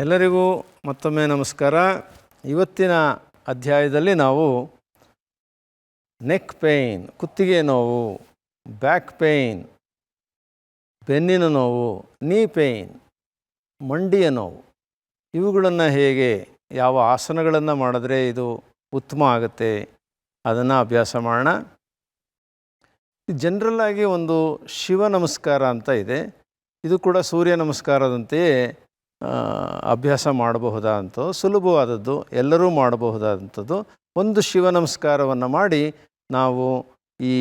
ಎಲ್ಲರಿಗೂ ಮತ್ತೊಮ್ಮೆ ನಮಸ್ಕಾರ. ಇವತ್ತಿನ ಅಧ್ಯಾಯದಲ್ಲಿ ನಾವು ನೆಕ್ ಪೇಯ್ನ್ ಕುತ್ತಿಗೆ ನೋವು ಬ್ಯಾಕ್ ಪೇಯ್ನ್ ಬೆನ್ನಿನ ನೋವು ನೀ ಪೇಯ್ನ್ ಮಂಡಿಯ ನೋವು, ಇವುಗಳನ್ನು ಹೇಗೆ, ಯಾವ ಆಸನಗಳನ್ನು ಮಾಡಿದ್ರೆ ಇದು ಉತ್ತಮ ಆಗುತ್ತೆ ಅದನ್ನು ಅಭ್ಯಾಸ ಮಾಡೋಣ. ಜನರಲ್ಲಾಗಿ ಒಂದು ಶಿವ ನಮಸ್ಕಾರ ಅಂತ ಇದೆ. ಇದು ಕೂಡ ಸೂರ್ಯ ನಮಸ್ಕಾರದಂತೆಯೇ ಅಭ್ಯಾಸ ಮಾಡಬಹುದಾದಂಥದ್ದು, ಸುಲಭವಾದದ್ದು, ಎಲ್ಲರೂ ಮಾಡಬಹುದಾದಂಥದ್ದು, ಒಂದು ಶಿವ ನಮಸ್ಕಾರವನ್ನು ಮಾಡಿ ನಾವು ಈ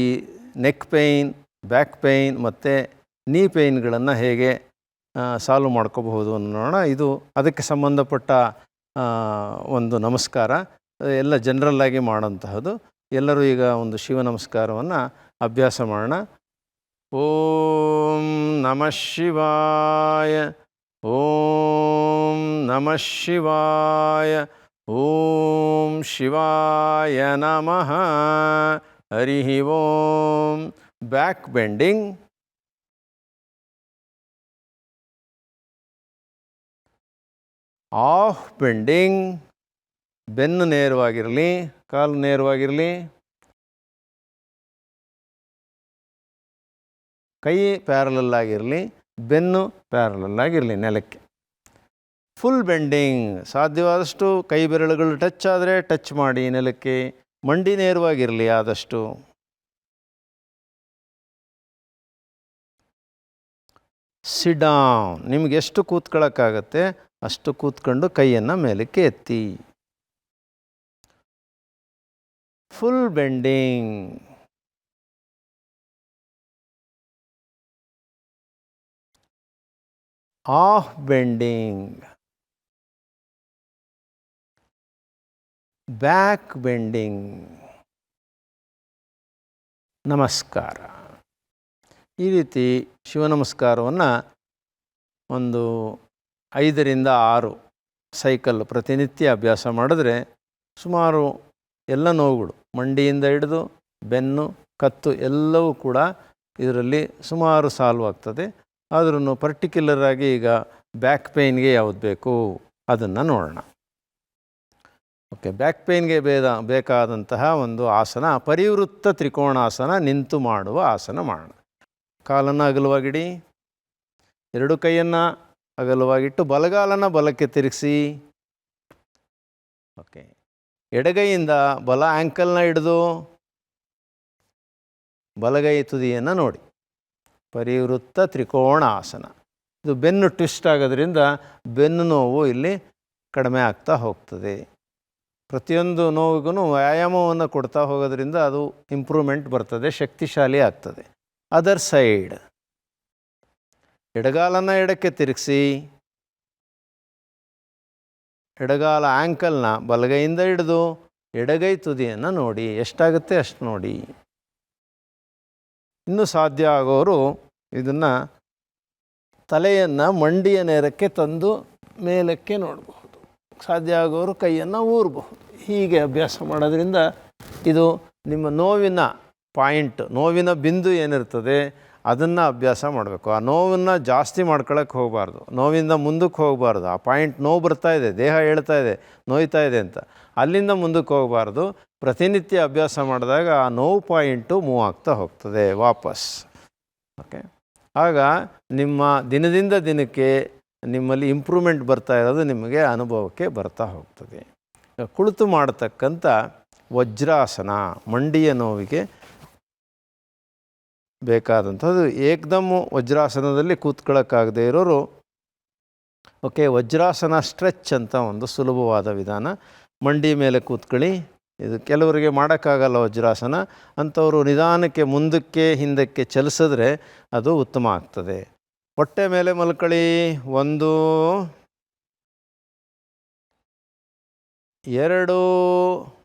ನೆಕ್ ಪೇಯ್ನ್ ಬ್ಯಾಕ್ ಪೇಯ್ನ್ ಮತ್ತು ನೀ ಪೇಯ್ನ್ಗಳನ್ನು ಹೇಗೆ ಸಾಲ್ವ್ ಮಾಡ್ಕೋಬಹುದು ಅನ್ನೋಣ ಇದು ಅದಕ್ಕೆ ಸಂಬಂಧಪಟ್ಟ ಒಂದು ನಮಸ್ಕಾರ. ಎಲ್ಲ ಜನರಲ್ಲಾಗಿ ಮಾಡೋಂತಹದ್ದು. ಎಲ್ಲರೂ ಈಗ ಒಂದು ಶಿವ ನಮಸ್ಕಾರವನ್ನು ಅಭ್ಯಾಸ ಮಾಡೋಣ. ಓಂ ನಮಃ ಶಿವಾಯ. ಓಂ ನಮಃ ಶಿವಾಯ ಓಂ ಶಿವಾಯ ನಮಃ ಹರಿ ಓಂ ಬ್ಯಾಕ್ ಬೆಂಡಿಂಗ್ ಆಫ್ ಬೆಂಡಿಂಗ್ ಬೆನ್ನು ನೇರವಾಗಿರಲಿ ಕಾಲು ನೇರವಾಗಿರಲಿ ಕೈ ಪ್ಯಾರಲಲ್ ಆಗಿರಲಿ ಬೆನ್ನು ಪ್ಯಾರಲಲ್ ಆಗಿರಲಿ ನೆಲಕ್ಕೆ. ಫುಲ್ ಬೆಂಡಿಂಗ್ ಸಾಧ್ಯವಾದಷ್ಟು ಕೈ ಬೆರಳುಗಳು ಟಚ್ ಆದರೆ ಟಚ್ ಮಾಡಿ ನೆಲಕ್ಕೆ, ಮಂಡಿ ನೇರವಾಗಿರಲಿ ಆದಷ್ಟು. ಸಿಡಾನ್ ನಿಮ್ಗೆ ಎಷ್ಟು ಕೂತ್ಕೊಳ್ಳೋಕ್ಕಾಗತ್ತೆ ಅಷ್ಟು ಕೂತ್ಕೊಂಡು ಕೈಯನ್ನು ಮೇಲಕ್ಕೆ ಎತ್ತಿ. Full bending half bending. Back bending. ನಮಸ್ಕಾರ. ಈ ರೀತಿ ಶಿವ ನಮಸ್ಕಾರವನ್ನು ಒಂದು ಐದರಿಂದ ಆರು ಸೈಕಲ್ ಪ್ರತಿನಿತ್ಯ ಅಭ್ಯಾಸ ಮಾಡಿದ್ರೆ ಸುಮಾರು ಎಲ್ಲ ನೋವುಗಳು, ಮಂಡಿಯಿಂದ ಹಿಡಿದು ಬೆನ್ನು, ಕತ್ತು ಎಲ್ಲವೂ ಕೂಡ ಇದರಲ್ಲಿ ಸುಮಾರು ಸಾಲ್ವ್ ಆಗ್ತದೆ. ಆದ್ರೂ ಪರ್ಟಿಕ್ಯುಲರ್ ಆಗಿ ಈಗ ಬ್ಯಾಕ್ ಪೇಯ್ನ್ಗೆ ಯಾವುದು ಬೇಕು ಅದನ್ನು ನೋಡೋಣ. ಓಕೆ ಬ್ಯಾಕ್ ಪೇಯ್ನ್ಗೆ ಬೇದ, ಬೇಕಾದಂತಹ ಒಂದು ಆಸನ, ಪರಿವೃತ್ತ ತ್ರಿಕೋಣಾಸನ ನಿಂತು ಮಾಡುವ ಆಸನ ಮಾಡೋಣ. ಕಾಲನ್ನು ಅಗಲವಾಗಿಡಿ. ಎರಡು ಕೈಯನ್ನು ಅಗಲವಾಗಿಟ್ಟು ಬಲಗಾಲನ್ನು ಬಲಕ್ಕೆ ತಿರುಗಿಸಿ. ಓಕೆ ಎಡಗೈಯಿಂದ ಬಲ ಆ್ಯಂಕಲ್ನ ಹಿಡಿದು ಬಲಗೈ ತುದಿಯನ್ನು ನೋಡಿ. ಪರಿವೃತ್ತ ತ್ರಿಕೋಣ ಆಸನ ಇದು ಬೆನ್ನು ಟ್ವಿಸ್ಟ್ ಆಗೋದ್ರಿಂದ ಬೆನ್ನು ನೋವು ಇಲ್ಲಿ ಕಡಿಮೆ ಆಗ್ತಾ ಹೋಗ್ತದೆ. ಪ್ರತಿಯೊಂದು ನೋವಿಗೂ ವ್ಯಾಯಾಮವನ್ನು ಕೊಡ್ತಾ ಹೋಗೋದ್ರಿಂದ ಅದು ಇಂಪ್ರೂವ್ಮೆಂಟ್ ಬರ್ತದೆ, ಶಕ್ತಿಶಾಲಿ ಆಗ್ತದೆ. Other side. ಎಡಗಾಲನ್ನು ಎಡಕ್ಕೆ ತಿರುಗಿಸಿ. ಎಡಗಾಲ ಆ್ಯಂಕಲ್ನ ಬಲಗೈಯಿಂದ ಹಿಡಿದು ಎಡಗೈ ತುದಿಯನ್ನು ನೋಡಿ, ಎಷ್ಟಾಗುತ್ತೆ ಅಷ್ಟು ನೋಡಿ. ಇನ್ನೂ ಸಾಧ್ಯ ಆಗೋರು ಇದನ್ನು ತಲೆಯನ್ನು ಮಂಡಿಯ ನೇರಕ್ಕೆ ತಂದು ಮೇಲಕ್ಕೆ ನೋಡಬಹುದು. ಸಾಧ್ಯ ಆಗೋರು ಕೈಯನ್ನು ಊರಬಹುದು. ಹೀಗೆ ಅಭ್ಯಾಸ ಮಾಡೋದ್ರಿಂದ ಇದು ನಿಮ್ಮ ನೋವಿನ ಪಾಯಿಂಟ್, ನೋವಿನ ಬಿಂದು ಏನಿರ್ತದೆ ಅದನ್ನು ಅಭ್ಯಾಸ ಮಾಡಬೇಕು. ಆ ನೋವನ್ನು ಜಾಸ್ತಿ ಮಾಡ್ಕೊಳಕ್ಕೆ ಹೋಗಬಾರ್ದು. ನೋವಿಂದ ಮುಂದಕ್ಕೆ ಹೋಗಬಾರ್ದು. ಆ ಪಾಯಿಂಟ್ ನೋವು ಬರ್ತಾ ಇದೆ, ದೇಹ ಹೇಳ್ತಾ ಇದೆ, ನೋಯ್ತಾ ಇದೆ ಅಂತ. ಅಲ್ಲಿಂದ ಮುಂದಕ್ಕೆ ಹೋಗಬಾರ್ದು. ಪ್ರತಿನಿತ್ಯ ಅಭ್ಯಾಸ ಮಾಡಿದಾಗ ಆ ನೋವು ಪಾಯಿಂಟು ಮೂವ್ ಆಗ್ತಾ ಹೋಗ್ತದೆ ವಾಪಸ್. ಓಕೆ ಆಗ ನಿಮ್ಮ ದಿನದಿಂದ ದಿನಕ್ಕೆ ನಿಮ್ಮಲ್ಲಿ ಇಂಪ್ರೂವ್ಮೆಂಟ್ ಬರ್ತಾ ಇರೋದು ನಿಮಗೆ ಅನುಭವಕ್ಕೆ ಬರ್ತಾ ಹೋಗ್ತದೆ. ಕುಳಿತು ಮಾಡತಕ್ಕಂಥ ವಜ್ರಾಸನ, ಮಂಡಿಯ ನೋವಿಗೆ ಬೇಕಾದಂಥದ್ದು. ಏಕದಮ್ ವಜ್ರಾಸನದಲ್ಲಿ ಕೂತ್ಕೊಳ್ಳೋಕ್ಕಾಗದೇ ಇರೋರು, ಓಕೆ, ವಜ್ರಾಸನ ಸ್ಟ್ರೆಚ್ ಅಂತ ಒಂದು ಸುಲಭವಾದ ವಿಧಾನ. ಮಂಡಿ ಮೇಲೆ ಕೂತ್ಕೊಳ್ಳಿ. ಇದು ಕೆಲವರಿಗೆ ಮಾಡೋಕ್ಕಾಗಲ್ಲ ವಜ್ರಾಸನ. ಅಂಥವರು ನಿಧಾನಕ್ಕೆ ಮುಂದಕ್ಕೆ ಹಿಂದಕ್ಕೆ ಚಲಿಸಿದ್ರೆ ಅದು ಉತ್ತಮ ಆಗ್ತದೆ. ಹೊಟ್ಟೆ ಮೇಲೆ ಮಲ್ಕೊಳ್ಳಿ. ಒಂದು ಎರಡು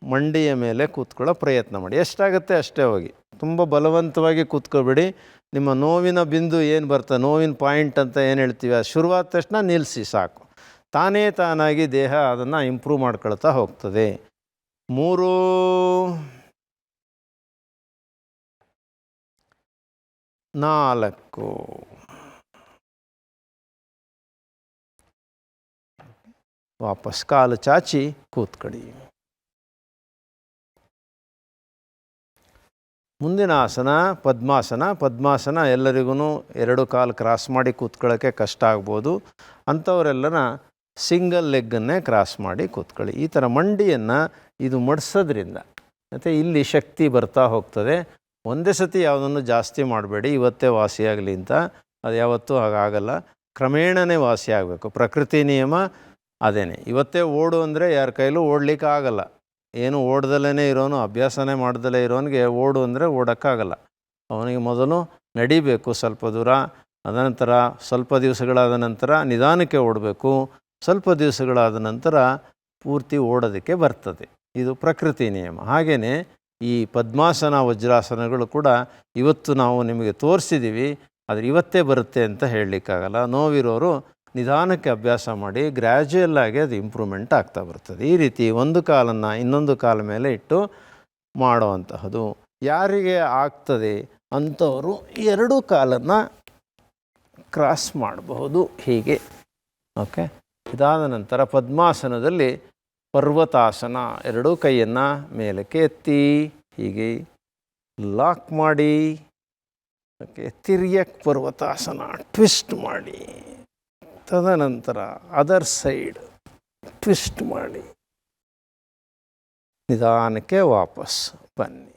ಮಂಡಿಯ ಮೇಲೆ ಕೂತ್ಕೊಳ್ಳೋ ಪ್ರಯತ್ನ ಮಾಡಿ. ಎಷ್ಟಾಗುತ್ತೆ ಅಷ್ಟೇ ಹೋಗಿ. ತುಂಬ ಬಲವಂತವಾಗಿ ಕೂತ್ಕೊಬೇಡಿ. ನಿಮ್ಮ ನೋವಿನ ಬಿಂದು ಏನು ಬರ್ತದೆ, ನೋವಿನ ಪಾಯಿಂಟ್ ಅಂತ ಏನು ಹೇಳ್ತೀವಿ ಅದು ಶುರುವಾದ ತಕ್ಷಣ ನಿಲ್ಲಿಸಿ ಸಾಕು. ತಾನೇ ತಾನಾಗಿ ದೇಹ ಅದನ್ನು ಇಂಪ್ರೂವ್ ಮಾಡ್ಕೊಳ್ತಾ ಹೋಗ್ತದೆ. ಮೂರು ನಾಲ್ಕು. ವಾಪಸ್ ಕಾಲು ಚಾಚಿ ಕೂತ್ಕಡಿ. ಮುಂದಿನ ಆಸನ, ಪದ್ಮಾಸನ ಪದ್ಮಾಸನ ಎಲ್ಲರಿಗೂ ಎರಡು ಕಾಲು ಕ್ರಾಸ್ ಮಾಡಿ ಕೂತ್ಕೊಳ್ಳೋಕ್ಕೆ ಕಷ್ಟ ಆಗ್ಬೋದು. ಅಂಥವರೆಲ್ಲನ ಸಿಂಗಲ್ ಲೆಗ್ಗನ್ನೇ ಕ್ರಾಸ್ ಮಾಡಿ ಕೂತ್ಕೊಳ್ಳಿ. ಈ ಥರ ಮಂಡಿಯನ್ನು ಇದು ಮಡಿಸೋದ್ರಿಂದ ಮತ್ತು ಇಲ್ಲಿ ಶಕ್ತಿ ಬರ್ತಾ ಹೋಗ್ತದೆ. ಒಂದೇ ಸತಿ ಯಾವುದನ್ನು ಜಾಸ್ತಿ ಮಾಡಬೇಡಿ, ಇವತ್ತೇ ವಾಸಿಯಾಗಲಿ ಅಂತ. ಅದು ಯಾವತ್ತೂ ಹಾಗಾಗಲ್ಲ. ಕ್ರಮೇಣನೇ ವಾಸಿ ಆಗಬೇಕು. ಪ್ರಕೃತಿ ನಿಯಮ ಅದೇನೆ. ಇವತ್ತೇ ಓಡು ಅಂದರೆ ಯಾರ ಕೈಲೂ ಓಡಲಿಕ್ಕೆ ಆಗಲ್ಲ ಏನು ಓಡ್ದಲೇ ಇರೋನು, ಅಭ್ಯಾಸನೇ ಮಾಡ್ದಲೇ ಇರೋನಿಗೆ ಓಡು ಅಂದರೆ ಓಡೋಕ್ಕಾಗಲ್ಲ. ಅವನಿಗೆ ಮೊದಲು ನಡಿಬೇಕು ಸ್ವಲ್ಪ ದೂರ, ಅದನಂತರ ಸ್ವಲ್ಪ ದಿವಸಗಳಾದ ನಂತರ ನಿಧಾನಕ್ಕೆ ಓಡಬೇಕು, ಸ್ವಲ್ಪ ದಿವಸಗಳಾದ ನಂತರ ಪೂರ್ತಿ ಓಡೋದಕ್ಕೆ ಬರ್ತದೆ. ಇದು ಪ್ರಕೃತಿ ನಿಯಮ. ಹಾಗೆಯೇ ಈ ಪದ್ಮಾಸನ, ವಜ್ರಾಸನಗಳು ಕೂಡ ಇವತ್ತು ನಾವು ನಿಮಗೆ ತೋರಿಸಿದ್ದೀವಿ ಆದರೆ ಇವತ್ತೇ ಬರುತ್ತೆ ಅಂತ ಹೇಳಲಿಕ್ಕಾಗಲ್ಲ. ನೋವಿರೋರು ನಿಧಾನಕ್ಕೆ ಅಭ್ಯಾಸ ಮಾಡಿ ಗ್ರ್ಯಾಜುಯಲ್ ಆಗಿ ಅದು ಇಂಪ್ರೂವ್ಮೆಂಟ್ ಆಗ್ತಾ ಬರ್ತದೆ. ಈ ರೀತಿ ಒಂದು ಕಾಲನ್ನು ಇನ್ನೊಂದು ಕಾಲ ಮೇಲೆ ಇಟ್ಟು ಮಾಡುವಂತಹದ್ದು ಯಾರಿಗೆ ಆಗ್ತದೆ ಅಂಥವರು ಎರಡೂ ಕಾಲನ್ನು ಕ್ರಾಸ್ ಮಾಡಬಹುದು. ಹೀಗೆ. ಓಕೆ ಇದಾದ ನಂತರ ಪದ್ಮಾಸನದಲ್ಲಿ ಪರ್ವತಾಸನ ಎರಡೂ ಕೈಯನ್ನು ಮೇಲಕ್ಕೆ ಎತ್ತಿ, ಹೀಗೆ ಲಾಕ್ ಮಾಡಿ, ಓಕೆ ತಿರ್ಯಕ್ ಪರ್ವತಾಸನ ಟ್ವಿಸ್ಟ್ ಮಾಡಿ. ತದನಂತರ ಅದರ್ ಸೈಡ್ ಟ್ವಿಸ್ಟ್ ಮಾಡಿ. ನಿಧಾನಕ್ಕೆ ವಾಪಸ್ ಬನ್ನಿ.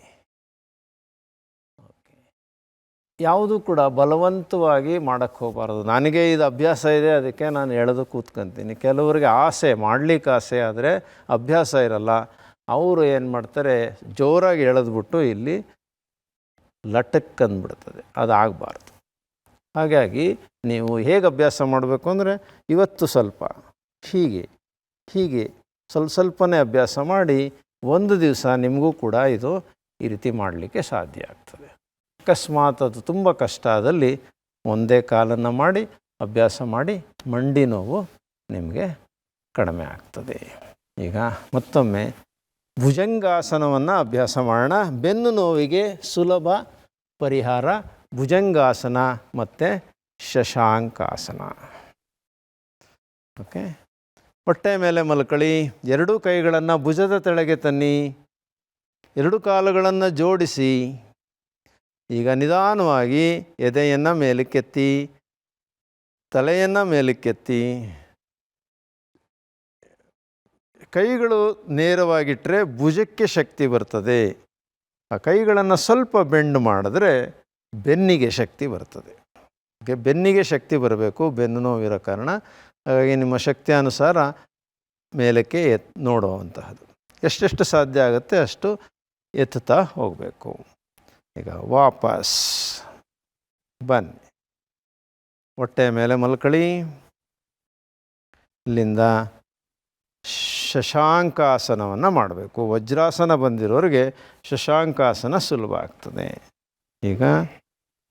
ಯಾವುದು ಕೂಡ ಬಲವಂತವಾಗಿ ಮಾಡೋಕ್ಕೆ ಹೋಗಬಾರ್ದು. ನನಗೆ ಇದು ಅಭ್ಯಾಸ ಇದೆ, ಅದಕ್ಕೆ ನಾನು ಎಳೆದು ಕೂತ್ಕೊಂತೀನಿ. ಕೆಲವರಿಗೆ ಆಸೆ, ಮಾಡಲಿಕ್ಕೆ ಆಸೆ ಆದರೆ ಅಭ್ಯಾಸ ಇರಲ್ಲ. ಅವರು ಏನು ಮಾಡ್ತಾರೆ, ಜೋರಾಗಿ ಎಳೆದ್ಬಿಟ್ಟು ಇಲ್ಲಿ ಲಟಕ್ಕಂದ್ಬಿಡ್ತದೆ. ಅದು ಆಗಬಾರ್ದು ಹಾಗಾಗಿ ನೀವು ಹೇಗೆ ಅಭ್ಯಾಸ ಮಾಡಬೇಕು ಅಂದರೆ ಇವತ್ತು ಸ್ವಲ್ಪ, ಹೀಗೆ ಹೀಗೆ ಸ್ವಲ್ಪ ಸ್ವಲ್ಪನೇ ಅಭ್ಯಾಸ ಮಾಡಿ ಒಂದು ದಿವಸ ನಿಮಗೂ ಕೂಡ ಇದು ಈ ರೀತಿ ಮಾಡಲಿಕ್ಕೆ ಸಾಧ್ಯ ಆಗ್ತದೆ. ಅಕಸ್ಮಾತ್ ಅದು ತುಂಬ ಕಷ್ಟ ಆದಲ್ಲಿ ಒಂದೇ ಕಾಲನ್ನು ಮಾಡಿ, ಅಭ್ಯಾಸ ಮಾಡಿ ಮಂಡಿ ನೋವು ನಿಮಗೆ ಕಡಿಮೆ ಆಗ್ತದೆ. ಈಗ ಮತ್ತೊಮ್ಮೆ ಭುಜಂಗಾಸನವನ್ನು ಅಭ್ಯಾಸ ಮಾಡೋಣ. ಬೆನ್ನು ನೋವಿಗೆ ಸುಲಭ ಪರಿಹಾರ ಭುಜಂಗಾಸನ ಮತ್ತು ಶಶಾಂಕಾಸನ. ಓಕೆ ಹೊಟ್ಟೆ ಮೇಲೆ ಮಲ್ಕಳಿ, ಎರಡೂ ಕೈಗಳನ್ನು ಭುಜದ ತೆಳಗೆ ತನ್ನಿ, ಎರಡು ಕಾಲುಗಳನ್ನು ಜೋಡಿಸಿ, ಈಗ ನಿಧಾನವಾಗಿ ಎದೆಯನ್ನು ಮೇಲಕ್ಕೆತ್ತಿ, ತಲೆಯನ್ನು ಮೇಲಕ್ಕೆತ್ತಿ, ಕೈಗಳು ನೇರವಾಗಿಟ್ಟರೆ ಭುಜಕ್ಕೆ ಶಕ್ತಿ ಬರ್ತದೆ. ಆ ಕೈಗಳನ್ನು ಸ್ವಲ್ಪ ಬೆಂಡ್ ಮಾಡಿದ್ರೆ ಬೆನ್ನಿಗೆ ಶಕ್ತಿ ಬರ್ತದೆ. ಬೆನ್ನಿಗೆ ಶಕ್ತಿ ಬರಬೇಕು, ಬೆನ್ನು ನೋವಿರೋ ಕಾರಣ. ಹಾಗಾಗಿ ನಿಮ್ಮ ಶಕ್ತಿ ಅನುಸಾರ ಮೇಲಕ್ಕೆ ಎತ್, ನೋಡುವಂತಹದ್ದು. ಎಷ್ಟೆಷ್ಟು ಸಾಧ್ಯ ಆಗುತ್ತೆ ಅಷ್ಟು ಎತ್ತುತ್ತಾ ಹೋಗಬೇಕು. ಈಗ ವಾಪಸ್. ಬನ್ನಿ. ಹೊಟ್ಟೆ ಮೇಲೆ ಮಲ್ಕಳಿ. ಇಲ್ಲಿಂದ ಶಶಾಂಕಾಸನವನ್ನು ಮಾಡಬೇಕು. ವಜ್ರಾಸನ ಬಂದಿರೋರಿಗೆ ಶಶಾಂಕಾಸನ ಸುಲಭ ಆಗ್ತದೆ. ಈಗ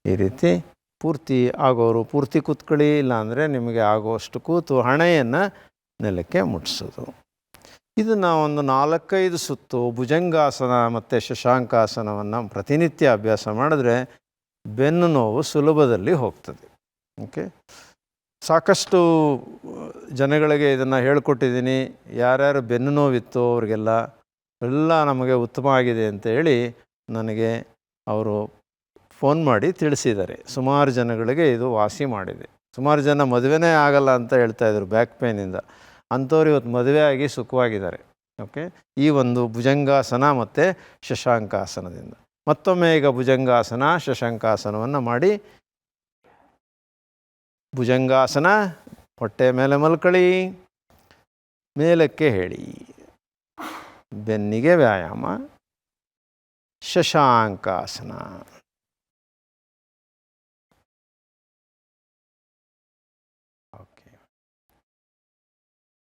ಈ ರೀತಿ ಪೂರ್ತಿ ಆಗೋರು ಪೂರ್ತಿ ಕೂತ್ಕೊಳ್ಳಿ, ಇಲ್ಲಾಂದರೆ ನಿಮಗೆ ಆಗುವಷ್ಟು ಕೂತು ಹಣೆಯನ್ನು ನೆಲಕ್ಕೆ ಮುಟ್ಟಿಸೋದು ಇದನ್ನು ಒಂದು ನಾಲ್ಕೈದು ಸುತ್ತು ಭುಜಂಗಾಸನ ಮತ್ತು ಶಶಾಂಕಾಸನವನ್ನು ಪ್ರತಿನಿತ್ಯ ಅಭ್ಯಾಸ ಮಾಡಿದ್ರೆ ಬೆನ್ನು ನೋವು ಸುಲಭದಲ್ಲಿ ಹೋಗ್ತದೆ. ಓಕೆ? ಸಾಕಷ್ಟು ಜನಗಳಿಗೆ ಇದನ್ನು ಹೇಳ್ಕೊಟ್ಟಿದ್ದೀನಿ. ಯಾರ್ಯಾರು ಬೆನ್ನು ನೋವಿತ್ತು ಅವರಿಗೆಲ್ಲ ಎಲ್ಲ ನಮಗೆ ಉತ್ತಮ ಆಗಿದೆ ಅಂತ ಹೇಳಿ ನನಗೆ ಅವರು ಫೋನ್ ಮಾಡಿ ತಿಳಿಸಿದ್ದಾರೆ. ಸುಮಾರು ಜನಗಳಿಗೆ ಇದು ವಾಸಿ ಮಾಡಿದೆ. ಸುಮಾರು ಜನ ಮದುವೆನೇ ಆಗಲ್ಲ ಅಂತ ಹೇಳ್ತಾಯಿದ್ರು ಬ್ಯಾಕ್ ಪೇನಿಂದ ಅಂಥವ್ರು ಇವತ್ತು ಮದುವೆ ಆಗಿ ಸುಖವಾಗಿದ್ದಾರೆ. ಓಕೆ? ಈ ಒಂದು ಭುಜಂಗಾಸನ ಮತ್ತು ಶಶಾಂಕಾಸನದಿಂದ. ಮತ್ತೊಮ್ಮೆ ಈಗ ಭುಜಂಗಾಸನ, ಶಶಾಂಕಾಸನವನ್ನು ಮಾಡಿ. ಭುಜಂಗಾಸನ, ಹೊಟ್ಟೆ ಮೇಲೆ ಮಲ್ಕಳಿ. ಮೇಲಕ್ಕೆ ಹೇಳಿ. ಬೆನ್ನಿಗೆ ವ್ಯಾಯಾಮ. ಶಶಾಂಕಾಸನ.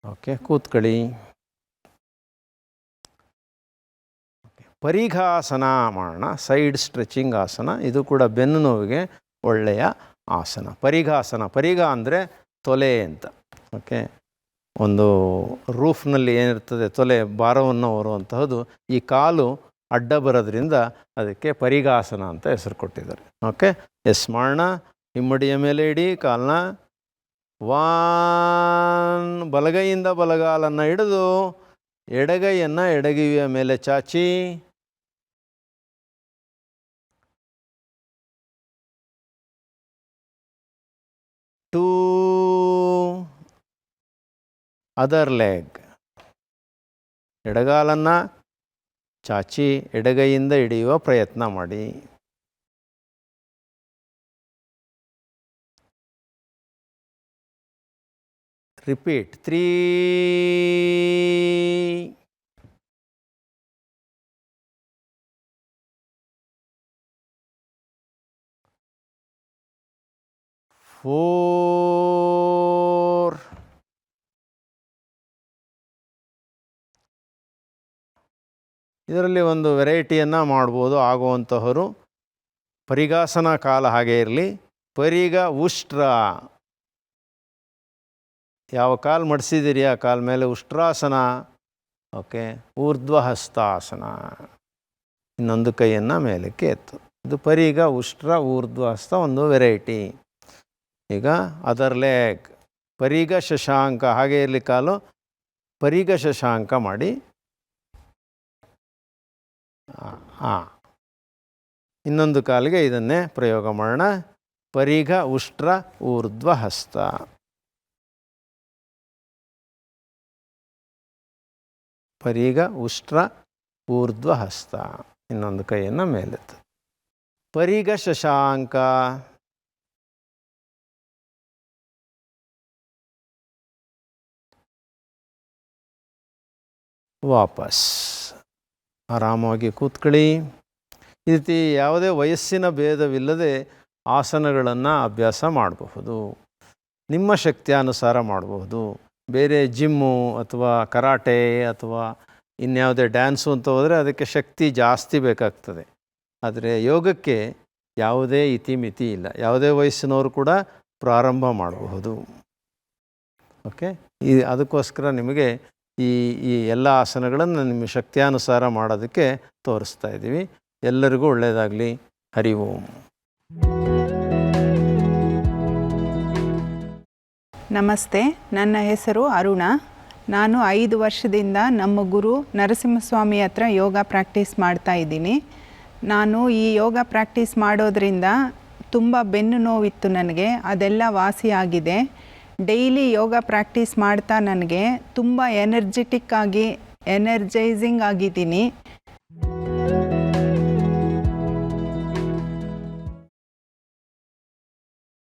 ಓಕೆ, ಕೂತ್ಕೊಳ್ಳಿ. ಪರಿಘಾಸನ ಮಾಡೋಣ ಸೈಡ್ ಸ್ಟ್ರೆಚಿಂಗ್ ಆಸನ, ಇದು ಕೂಡ ಬೆನ್ನು ನೋವಿಗೆ ಒಳ್ಳೆಯ ಆಸನ. ಪರಿಘಾಸನ, ಪರಿಘ ಅಂದರೆ ತೊಲೆ ಅಂತ. ಓಕೆ, ಒಂದು ರೂಫ್ನಲ್ಲಿ ಏನಿರ್ತದೆ, ತೊಲೆ ಭಾರವನ್ನು ಹೊರುವಂತಹದ್ದು, ಈ ಕಾಲು ಅಡ್ಡ ಬರೋದ್ರಿಂದ ಅದಕ್ಕೆ ಪರಿಘಾಸನ ಅಂತ ಹೆಸರು ಕೊಟ್ಟಿದ್ದಾರೆ. ಓಕೆ, ಎಸ್ ಮಾಡೋಣ ಹಿಮ್ಮಡಿಯ ಮೇಲೆ ಇಡಿ ಕಾಲನ್ನ ವಾನ್ ಬಲಗೈಯಿಂದ ಬಲಗಾಲನ್ನು ಹಿಡಿದು ಎಡಗೈಯನ್ನು ಎಡಗಿವಿಯ ಮೇಲೆ ಚಾಚಿ. ಟೂ. Other leg. ಎಡಗಾಲನ್ನು ಚಾಚಿ, ಎಡಗೈಯಿಂದ ಹಿಡಿಯುವ ಪ್ರಯತ್ನ ಮಾಡಿ. ರಿಪೀಟ್ ತ್ರೀ ಫೋರ್ ಇದರಲ್ಲಿ ಒಂದು ವೆರೈಟಿಯನ್ನು ಮಾಡ್ಬೋದು ಆಗುವಂತಹವರು ಪರಿಗಾಸನ ಕಾಲ ಹಾಗೆ ಇರಲಿ. ಪರಿಗ ಉಷ್ಟ್ರ. ಯಾವ ಕಾಲು ಮಡಿಸಿದ್ದೀರಿ, ಆ ಕಾಲ ಮೇಲೆ ಉಷ್ಟ್ರಾಸನ. ಓಕೆ, ಊರ್ಧ್ವಹಸ್ತಾಸನ. ಇನ್ನೊಂದು ಕೈಯನ್ನು ಮೇಲಕ್ಕೆ ಎತ್ತು. ಇದು ಪರಿಗ ಉಷ್ಟ್ರ ಊರ್ಧ್ವ ಹಸ್ತ ಒಂದು ವೆರೈಟಿ. ಈಗ ಅದರ್ ಲೆಗ್. ಪರಿಗ ಶಶಾಂಕ, ಹಾಗೆ ಇರಲಿ ಕಾಲು. ಪರಿಗ ಶಶಾಂಕ ಮಾಡಿ. ಹಾಂ ಇನ್ನೊಂದು ಕಾಲಿಗೆ ಇದನ್ನೇ ಪ್ರಯೋಗ ಮಾಡೋಣ. ಪರಿಗ ಉಷ್ಟ್ರ ಊರ್ಧ್ವ ಪರಿಗ ಉಷ್ಟ್ರ ಊರ್ಧ್ವ ಹಸ್ತ. ಇನ್ನೊಂದು ಕೈಯನ್ನು ಮೇಲೆತ್ತು. ಪರಿಗ ಶಶಾಂಕ. ವಾಪಸ್. ಆರಾಮವಾಗಿ ಕೂತ್ಕೊಳ್ಳಿ. ಈ ರೀತಿ ಯಾವುದೇ ವಯಸ್ಸಿನ ಭೇದವಿಲ್ಲದೆ ಆಸನಗಳನ್ನು ಅಭ್ಯಾಸ ಮಾಡಬಹುದು. ನಿಮ್ಮ ಶಕ್ತಿಯಾನುಸಾರ ಮಾಡಬಹುದು. ಬೇರೆ ಜಿಮ್ಮು ಅಥವಾ ಕರಾಟೆ ಅಥವಾ ಇನ್ಯಾವುದೇ ಡ್ಯಾನ್ಸು ಅಂತ ಹೋದರೆ ಅದಕ್ಕೆ ಶಕ್ತಿ ಜಾಸ್ತಿ ಬೇಕಾಗ್ತದೆ. ಆದರೆ ಯೋಗಕ್ಕೆ ಯಾವುದೇ ಇತಿಮಿತಿ ಇಲ್ಲ. ಯಾವುದೇ ವಯಸ್ಸಿನವರು ಕೂಡ ಪ್ರಾರಂಭ ಮಾಡಬಹುದು. ಓಕೆ? ಈ ಅದಕ್ಕೋಸ್ಕರ ನಿಮಗೆ ಈ ಈ ಎಲ್ಲ ಆಸನಗಳನ್ನು ನಿಮ್ಮ ಶಕ್ತಿಯಾನುಸಾರ ಮಾಡೋದಕ್ಕೆ ತೋರಿಸ್ತಾ ಇದ್ದೀವಿ. ಎಲ್ಲರಿಗೂ ಒಳ್ಳೆಯದಾಗಲಿ. ಹರಿ ಓಂ. ನಮಸ್ತೆ, ನನ್ನ ಹೆಸರು ಅರುಣ. ನಾನು ಐದು ವರ್ಷದಿಂದ ನಮ್ಮ ಗುರು ನರಸಿಂಹಸ್ವಾಮಿ ಹತ್ರ ಯೋಗ ಪ್ರಾಕ್ಟೀಸ್ ಮಾಡ್ತಾ ಇದ್ದೀನಿ. ನಾನು ಈ ಯೋಗ ಪ್ರಾಕ್ಟೀಸ್ ಮಾಡೋದರಿಂದ ತುಂಬ ಬೆನ್ನು ನೋವಿತ್ತು ನನಗೆ, ಅದೆಲ್ಲ ವಾಸಿಯಾಗಿದೆ ಡೈಲಿ ಯೋಗ ಪ್ರಾಕ್ಟೀಸ್ ಮಾಡ್ತಾ ನನಗೆ ತುಂಬ ಎನರ್ಜೆಟಿಕ್ ಆಗಿ, ಎನರ್ಜೈಸಿಂಗ್ ಆಗಿದ್ದೀನಿ.